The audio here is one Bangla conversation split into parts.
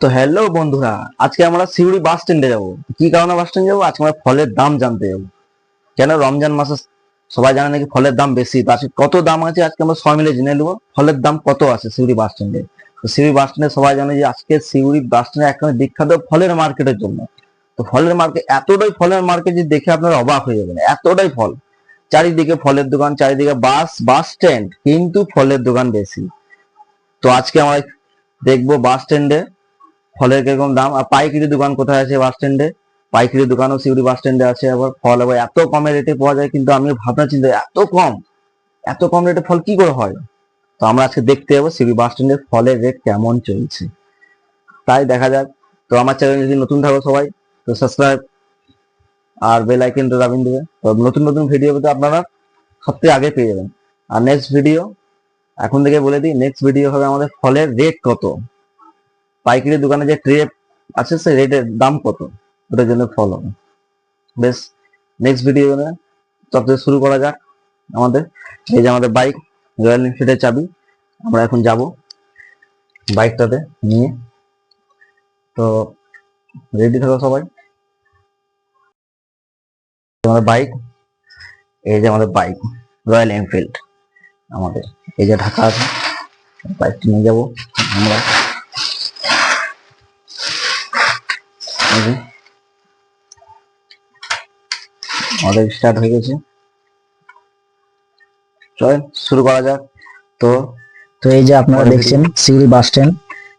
তো হ্যালো বন্ধুরা, আজকে আমরা সিউড়ি বাস স্ট্যান্ডে যাব। কি কারণে বাস স্ট্যান্ডে যাব? আজকে আমরা ফলের দাম জানতে যাব। কেন রমজান মাসে সবাই জানে নাকি ফলের দাম বেশি? তো আজকে কত দাম আছে? আজকে আমরা সবাই মিলে জেনে নেব, ফলের দাম কত আছে সিউড়ি বাস স্ট্যান্ডে তো সিউড়ি বাস স্ট্যান্ডে সবাই জানে যে আজকে সিউড়ি বাস স্ট্যান্ডে একটা বিখ্যাত ফলের মার্কেটের জন্য। তো ফলের মার্কেট এতটাই ফলের মার্কেট যে দেখে আপনারা অবাক হয়ে যাবেন, এতটাই ফল। চারিদিকে ফলের দোকান, চারিদিকে বাস বাস স্ট্যান্ড কিন্তু ফলের দোকান বেশি। তো আজকে আমরা দেখব বাস স্ট্যান্ডে ফলের কীরকম দাম? আর পাইকারি দোকান কোথায় আছে বাস স্ট্যান্ডে পাইকারি দোকানও সিউড়ি বাস স্ট্যান্ডে আছে, আবার ফল আবার এত কমে রেটে পাওয়া যায়, কিন্তু আমি ভাবনা চিন্তা, এত কম এত কম রেটে ফল কি করে হয়? তো আমরা আজকে দেখতে যাব সিউড়ি বাস স্ট্যান্ডের ফলের রেট কেমন চলছে। তাই দেখা যাক। তো আমার চ্যানেল যদি নতুন থাকো সবাই, তো সাবস্ক্রাইব আর বেল আইকনটা দাবিন দেবে। তো নতুন নতুন ভিডিও পেতে আপনারা সবথেকে আগে পেয়ে যাবেন। আর নেক্সট ভিডিও এখন থেকে বলে দিই নেক্সট ভিডিও হবে আমাদের ফলের রেট কত? পাইকারি দোকানে যে ট্রে আছে, সেই রেটের দাম কত? ওটার জন্য ফল বেশ নেক্সট ভিডিও তবে শুরু করা যাক আমাদের। এই যে আমাদের বাইক রয়্যাল এনফিল্ডের চাবি। আমরা এখন যাব বাইকটাতে নিয়ে। তো রেডি থাকো সবাই। আমাদের বাইক এই যে আমাদের বাইক রয়্যাল এনফিল্ড আমাদের। এই যে ঢাকা আছে বাইকটি নিয়ে যাব আমরা। আমাদের স্টার্ট হয়ে গেছে। চল শুরু করা যাক। তো তো এই যে আপনারা দেখছেন Suri bus stand.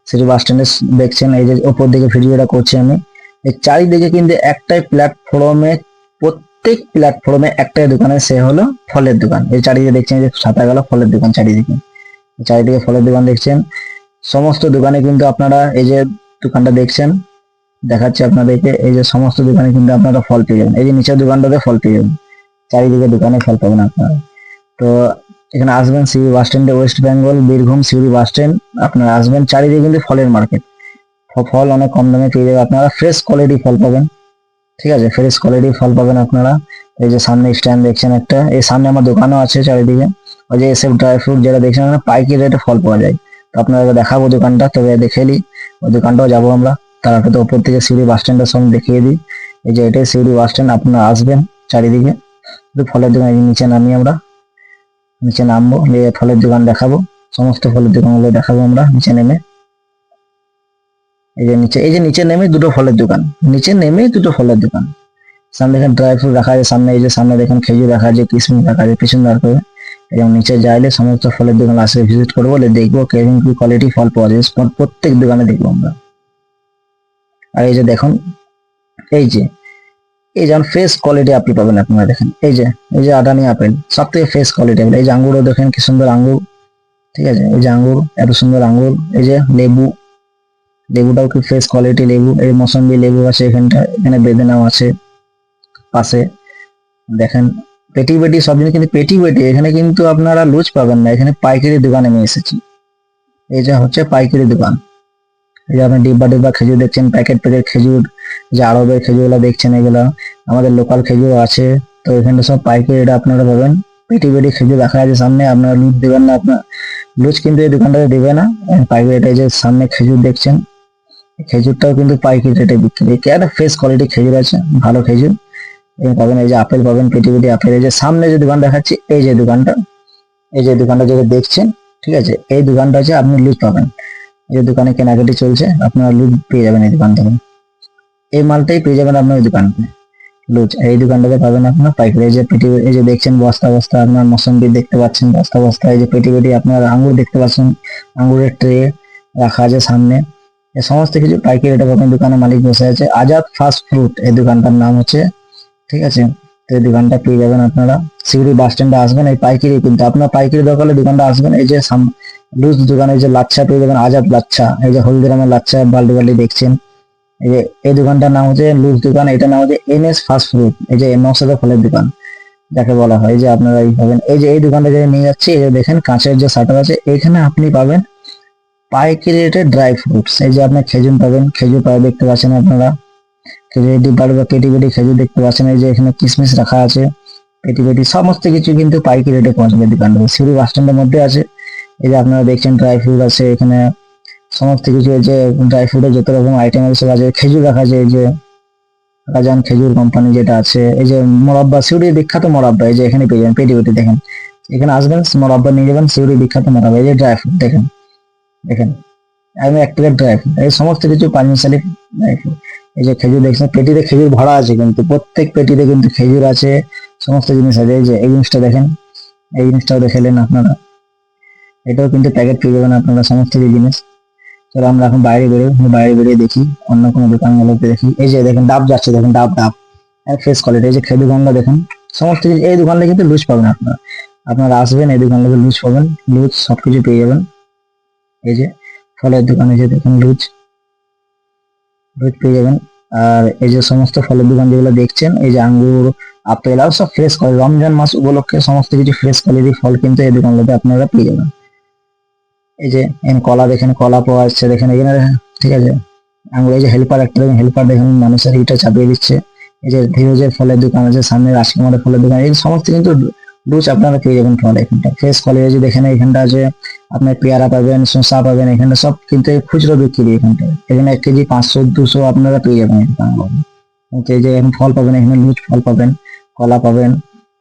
Suri bus স্ট্যান্ডে দেখছেন এই যে ওপর দিকে ভিডিওটা করছি আমি। এই চারিদিকে কিন্তু একটাই প্ল্যাটফর্মে প্রত্যেক প্ল্যাটফর্মে একটাই দোকানে সে হলো ফলের দোকান। এই চারিদিকে দেখছেন যে সাদা গেল ফলের দোকান চারিদিকে। চারিদিকে ফলের দোকান দেখছেন। সমস্ত দোকানে কিন্তু আপনারা এই যে দোকানটা দেখছেন দেখাচ্ছে আপনাদেরকে। এই যে সমস্ত দোকানে কিন্তু আপনারা ফল পেয়ে যাবেন। এই যে নিচের দোকানটাতে ফল পেয়ে যাবেন। চারিদিকে দোকানে ফল পাবেন আপনারা। তো এখানে আসবেন সিউড়ি বাস স্ট্যান্ডে West Bengal, Birbhum, Suri bus stand. আপনারা আসবেন, চারিদিকে কিন্তু ফলের মার্কেট। ফল অনেক কম দামে পেয়ে যাবে আপনারা ফ্রেশ কোয়ালিটি ফল পাবেন। ঠিক আছে? ফ্রেশ কোয়ালিটি ফল পাবেন আপনারা। এই যে সামনে স্ট্যান্ড দেখছেন একটা। এই সামনে আমার দোকানও আছে চারিদিকে। ওই যে এসএফ ড্রাই ফ্রুট যেটা দেখছেন পাইকারি রেটে ফল পাওয়া যায়। তো আপনারা দেখাবো দোকানটা। তবে দেখে নিই। ওই দোকানটাও যাব আমরা। তার তো উপর থেকে সিউড়ি বাস স্ট্যান্ডের সঙ্গে দেখিয়ে দিই। এই যে এটাই সিউড়ি বাস স্ট্যান্ড আপনারা আসবেন চারিদিকে। ফলের দোকান নিচে নামি আমরা। নিচে নামবো, নিয়ে ফলের দোকান দেখাবো। সমস্ত ফলের দোকানগুলো দেখাবো আমরা, নিচে নেমে। এই যে নিচে, এই যে নিচে নেমে দুটো ফলের দোকান। নিচে নেমে দুটো ফলের দোকান। সামনে দেখেন ড্রাই ফ্রুট রাখা আছে, সামনে এই যে, সামনে দেখেন খেজুর রাখা আছে, কিশমিশ রাখা আছে, পিছন দাঁড় করে। এবং নিচে যাইলে সমস্ত ফলের দোকান আসে ভিজিট করব বলে দেখব কেমন কি কোয়ালিটি ফল পাওয়া যায়। প্রত্যেক দোকানে দেখব আমরা। আর এই যে দেখুন, এই যে, এই যেমন ফ্রেশ কোয়ালিটি আপনি পাবেন আপনারা দেখেন। এই যে এই যে আদানি আপেল, সব থেকে ফ্রেশ কোয়ালিটি আপেল। এই যে আঙ্গুরও দেখেন কি সুন্দর আঙ্গুর, ঠিক আছে? এই যে আঙ্গুর, এত সুন্দর আঙ্গুর। এই যে লেবু, লেবুটাও কি ফ্রেশ কোয়ালিটি লেবু। এই মৌসম্বি লেবু আছে এখানটা, এখানে বেদেনাও আছে, পাশে। দেখেন, পেটি পেটি সব জিনিস কিন্তু পেটি পেটি। এখানে কিন্তু আপনারা লুজ পাবেন না। এখানে পাইকারি দোকানে আমি এসেছি। এই যে হচ্ছে পাইকারি দোকান। এই যে আপনি ডিব্বা ডিব্বা খেজুর দেখছেন প্যাকেট প্যাকেট খেজুর, যে আরবের খেজুরগুলো দেখছেন এগুলো, আমাদের লোকাল খেজুর আছে। তো এখানে সব পাইকারি রেটে আপনারা পাবেন। পেটি পেটি খেজুর রাখা আছে সামনে, আপনারা লুজ দেবেন না, আপনার লুজ কিন্তু এই দোকানটাতে দেবে না। পাইকারি রেটে যে সামনে খেজুর দেখছেন খেজুরটাও কিন্তু পাইকারি রেটে বিক্রি। একটা ফ্রেশ কোয়ালিটি খেজুর আছে, ভালো খেজুর। পাবেন, এই যে আপেল পাবেন, পেটি পেটি আপেল। এই যে সামনে যে দোকান দেখাচ্ছি, এই যে দোকানটা, এই যে দোকানটা যেটা দেখছেন, ঠিক আছে, এই দোকানটা আছে আপনি লুজ পাবেন। যে দোকানে কেনাকাটি চলছে, আপনারা লুজ পেয়ে যাবেন এই দোকান থেকে। এই মালটাই পেয়ে যাবেন আপনার ওই দোকানতে লুজ এই দোকানটাতে পাবেন আপনার পাইকারি যে পেটি, এই যে দেখছেন বস্তা বস্তা, আপনার মৌসম্বি দেখতে পাচ্ছেন, বস্তা বস্তা, এই যে পেটি পেটি, আপনার আঙ্গুর দেখতে পাচ্ছেন, আঙ্গুরের ট্রে রাখা আছে সামনে। সমস্ত কিছু পাইকারি রেটে পাবেন দোকানের মালিক বসে আছে। আজাদ ফাস্ট ফুড এই দোকানটার নাম হচ্ছে, ঠিক আছে? তো এই দোকানটা পেয়ে যাবেন আপনারা। সিউড়ি বাস স্ট্যান্ডে আসবেন, এই পাইকারি কিন্তু আপনার পাইকারি দোকানে দোকানটা আসবেন, এই যে লুজ দোকানে যে লাচ্ছা পেয়ে যাবেন, আজাদ লাচ্ছা। এই যে হলদিরামের লাচ্ছা বাল্টি বাল্টি দেখছেন। এই যে, এই দোকানটার নাম হচ্ছে লুজ দোকান, এটার নাম হচ্ছে এন এস ফাস্ট ফুড। এই যে নকশাদা ফলের দোকান, যাকে বলা হয়। যে, আপনারা এই পাবেন। এই যে, এই দোকানটা যে নিয়ে যাচ্ছে, এই যে দেখেন, কাঁচের যে শাটার আছে, এখানে আপনি পাবেন পাইকারি রেটে ড্রাই ফ্রুটস। এই যে আপনার খেজুর পাবেন, খেজুর পাবে দেখতে পাচ্ছেন আপনারা। খেজুর ডিব্বার বা কেটি পেটি খেজুর দেখতে পাচ্ছেন। এই যে, এখানে কিশমিশ রাখা আছে, পেটি পেটি, সমস্ত কিছু কিন্তু পাইকারি রেটে পৌঁছবে দোকানটা সিউড়ি বাস স্ট্যান্ডের মধ্যে আছে। এই যে আপনারা দেখছেন ড্রাই ফ্রুট আছে, এখানে সমস্ত কিছু যে ড্রাই ফ্রুটের যত রকম আইটেম আছে আছে। খেজুর রাখা আছে, এই যে রাজান খেজুর কোম্পানি যেটা আছে, এই যে মোরাব্বা, সিউড়ির বিখ্যাত মোরাব্বা, এই যে এখানে পেয়ে যাবেন পেটি দেখেন। এখানে আসবেন, মোরাব্বা নিয়ে যাবেন, সিউড়ির বিখ্যাত মোরাব্বা, এই যে ড্রাই ফ্রুট দেখেন। দেখেন, একদম এক প্লেট ড্রাই ফ্রুট এই সমস্ত কিছু পাঁচমিশালি ড্রাই ফ্রুট এই যে খেজুর দেখছেন, পেটিতে খেজুর ভরা আছে কিন্তু, প্রত্যেক পেটিতে কিন্তু খেজুর আছে, সমস্ত জিনিস আছে। এই যে, এই জিনিসটা দেখেন, এই জিনিসটাও দেখেলেন আপনারা। এটাও কিন্তু প্যাকেট পেয়ে যাবেন আপনারা সমস্ত কিছু জিনিস চলো আমরা এখন বাইরে বেরোই বাইরে বেরিয়ে দেখি, অন্য কোনো দোকানগুলোতে দেখি। এই যে দেখেন, ডাব যাচ্ছে, দেখেন, ডাব ডাব। ফ্রেশ কোয়ালিটি এই যে খেজুর গঙ্গা দেখেন। সমস্ত কিছু এই দোকানটা কিন্তু লুজ পাবেন আপনারা। আপনারা আসবেন, এই দোকানটাতে লুজ পাবেন। লুজ সবকিছু পেয়ে যাবেন। এই যে ফলের দোকানে যে দেখেন লুজ লুজ পেয়ে যাবেন। আর এই যে সমস্ত ফলের দোকান যেগুলো দেখছেন, এই যে আঙ্গুর, আপেল, আর সব ফ্রেশ কোয়ালিটি রমজান মাস উপলক্ষে সমস্ত কিছু ফ্রেশ কোয়ালিটির ফল কিন্তু এই দোকানগুলোতে আপনারা পেয়ে যাবেন। এই যে এখানে কলা দেখেন কলা পাওয়া যাচ্ছে। দেখেন এখানে, ঠিক আছে? আঙুর এই যে হেল্পার একটা দেখেন হেল্পার দেখেন মানুষের ইটা চাপিয়ে দিচ্ছে। এই যে ধীরজের ফলের দোকান আছে, সামনে রাজকুমারের ফলের দোকান। এই সমস্ত কিন্তু লুচ আপনারা পেয়ে যাবেন ফল এখানটা। ফ্রেশ যে দেখেন এখানটা আছে, আপনার পেয়ারা পাবেন, শসা পাবেন, এখানটা সব কিন্তু খুচরো বিক্রি এখানটা। এখানে এক কেজি পাঁচশো, দুশো আপনারা পেয়ে যাবেন এই এই যে এখন ফল পাবেন, এখানে লুচ ফল পাবেন, কলা পাবেন।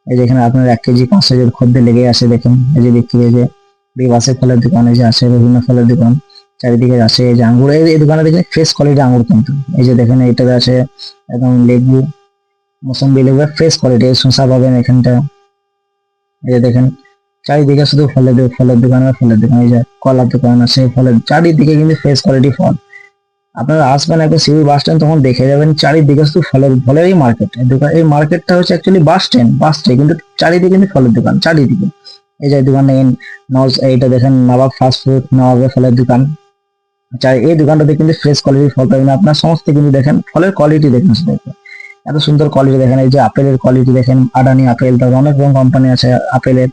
এই যে এখানে আপনার এক কেজি পাঁচশো খদ্দের লেগে আসে দেখেন। এই যে বিক্রি এই যে বিবাসে ফলের দোকান এই যে আছে, বিভিন্ন ফলের দোকান, চারিদিকে আছে এই যে আঙ্গুর। এই দোকানে দেখেন ফ্রেশ কোয়ালিটি আঙ্গুর কিন্তু। এই যে দেখেন এটাতে আছে একদম লেবু, মোসম্বি লেবু ফ্রেশ কোয়ালিটি শসা পাবেন এখানটা। এই যে দেখেন, চারিদিকে শুধু ফলের ফলের দোকান ফলের দোকান। এই যে কলার দোকান আছে, ফলের, চারিদিকে কিন্তু ফ্রেশ কোয়ালিটি ফল। আপনারা আসবেন একবার সিবি বাস স্ট্যান্ড, তখন দেখে যাবেন চারিদিকে শুধু ফলের মার্কেট এই দোকান, এই মার্কেটটা হচ্ছে actually bus stand bus stand কিন্তু চারিদিকে কিন্তু ফলের দোকান, চারিদিকে। এই যে দোকানে নজ এইটা দেখেন, নবাব ফাস্ট ফুড নবাবের ফলের দোকান। চাই এই দোকানটাতে কিন্তু ফ্রেশ কোয়ালিটির ফল পাবেন। আপনার সমস্ত কিন্তু দেখেন, ফলের কোয়ালিটি দেখেন এত সুন্দর কোয়ালিটি দেখেন, এই যে আপেলের কোয়ালিটি দেখেন, আদানি, আপেল, তারপর অনেক রকম কোম্পানি আছে আপেলের।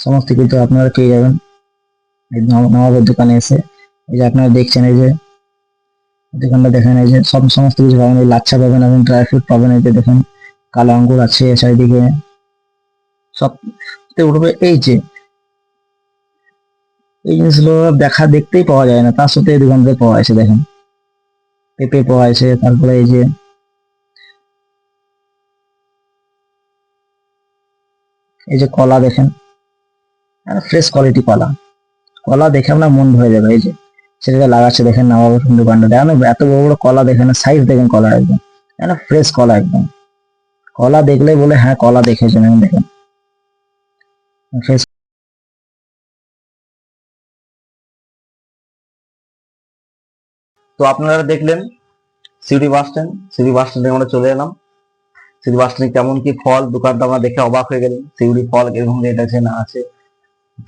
সমস্ত কিন্তু আপনারা পেয়ে যাবেন। নবাবের দোকানে এসে, এই যে আপনারা দেখছেন, এই যে দোকানটা দেখেন, এই যে সব, সমস্ত কিছু পাবেন। এই লাচ্ছা পাবেন এবং ড্রাই ফ্রুট পাবেন, এই যে দেখেন, কালো আঙ্গুর আছে চারিদিকে সব উঠবে এই যে। এই জিনিসগুলো দেখা দেখতেই পাওয়া যায় না, তার সাথে দোকানতে পাওয়া যাচ্ছে দেখেন। পেঁপে পাওয়া যাচ্ছে তারপরে এই যে এই যে কলা দেখেন ফ্রেশ কোয়ালিটি কলা। কলা দেখে আপনার মন ভরে যাবে, এই যে। সেটা লাগাচ্ছে, দেখেন নবাবের দোকানটা দেখেন এত বড় বড় কলা দেখেন সাইজ দেখেন কলা একদম। ফ্রেশ কলা একদম। কলা দেখলে বলে হ্যাঁ কলা দেখেছেন, দেখেন। ফ্রেশ তো আপনারা দেখলেন Suri bus stand Suri bus স্ট্যান্ডে আমরা চলে এলাম। সিউড়ি বাস স্ট্যান্ডে কেমন কি ফল, দোকানটা আমরা দেখে অবাক হয়ে গেলাম, সিউড়ি ফল এরকম রেট আছে, না আছে।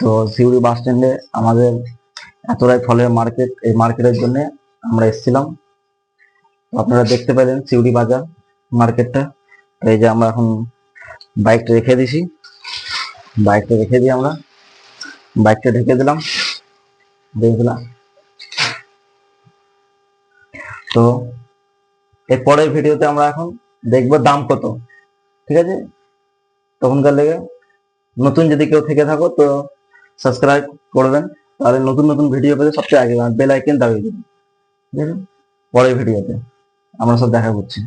তো সিউড়ি বাস স্ট্যান্ডে আমাদের এতটাই ফলের মার্কেট, এই মার্কেটের জন্য আমরা এসেছিলাম। আপনারা দেখতে পেলেন সিউড়ি বাজার মার্কেটটা। এই যে আমরা এখন বাইকটা রেখে দিছি। বাইকটা রেখে দিই আমরা। বাইকটা ঢেকে দিলাম। দেখে দিলাম। তো এর পরের ভিডিওতে আমরা এখন দেখব দাম কত। ঠিক আছে? তখনকার লেগে নতুন যদি কেউ থেকে থাকো তো সাবস্ক্রাইব করবেন তাহলে নতুন নতুন ভিডিও পেতে সবচেয়ে আগে বেল আইকন দাবিয়ে দেবেন। ঠিক আছে? পরের ভিডিওতে আমরা সব দেখা করছি।